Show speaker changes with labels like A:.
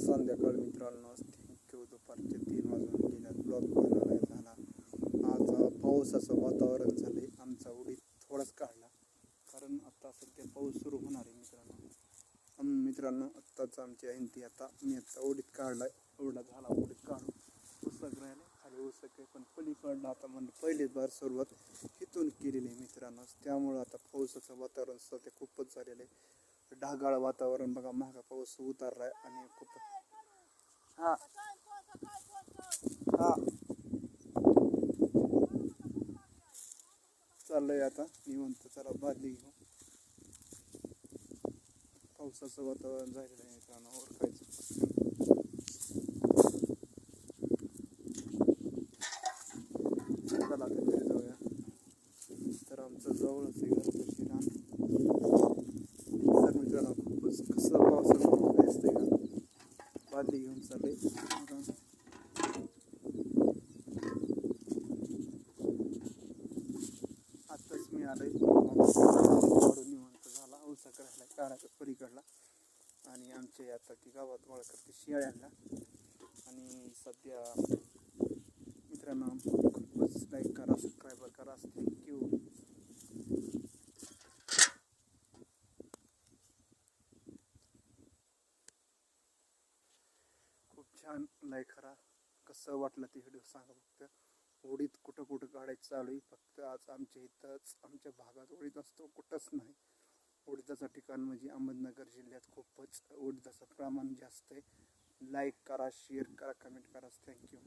A: संध्याकाळ मित्रांनो थँक्यू दुपारचे तीन वाजून गेल्यात ब्लॉग बनवला झाला आज पावसाचं वातावरण झालंय आमचा उडीद थोडाच काढला कारण आता सध्या पाऊस सुरू होणार आहे मित्रांनो मित्रांनो आत्ताच आमची आहे आता मी आता उडीत काढला एवढा झाला उडीत काढून उसक राहिले खाली उसक आहे पण पलीकडलं आता म्हणजे पहिलीच बार सुरुवात इथून केलेली आहे मित्रांनो त्यामुळं आता पावसाचं वातावरण सध्या खूपच झालेलं आहे ढगाळ वातावरण बघा महागा पाऊस उतारलाय आणि खूप हा. हा. चाललंय आता निवंत. चला बादली घेऊ. पावसाचं वातावरण झालेलं आहे मित्रांनो ओळखायचं. चला आता घरी जाऊया. तर आमचं जवळच आहे घरपाशी रान तर मित्रांनो खूपच कसं पावसाचं दिसतंय का बादली आत्ताच मी आलोय. निवंत झाला. उसाक राहिला काढायचा पलीकडला. आणि आमच्या आता की गावात गोळा करते शियाळ्यांना आणि सध्या मित्रांनो खूपच लाईक करा करा थँक्यू खूप छान नाही खरा. कसं वाटलं ते व्हिडिओ सांगा फक्त. ओढीत कुठं कुठं काढायचं चालू आहे? फक्त आज आमच्या इथंच आमच्या भागात उडीद असतो कुठंच नाही. उडीदाचं ठिकाण म्हणजे अहमदनगर जिल्ह्यात खूपच उडीदाचं प्रमाण जास्त आहे. लाईक करा शेअर करा कमेंट करा. थँक्यू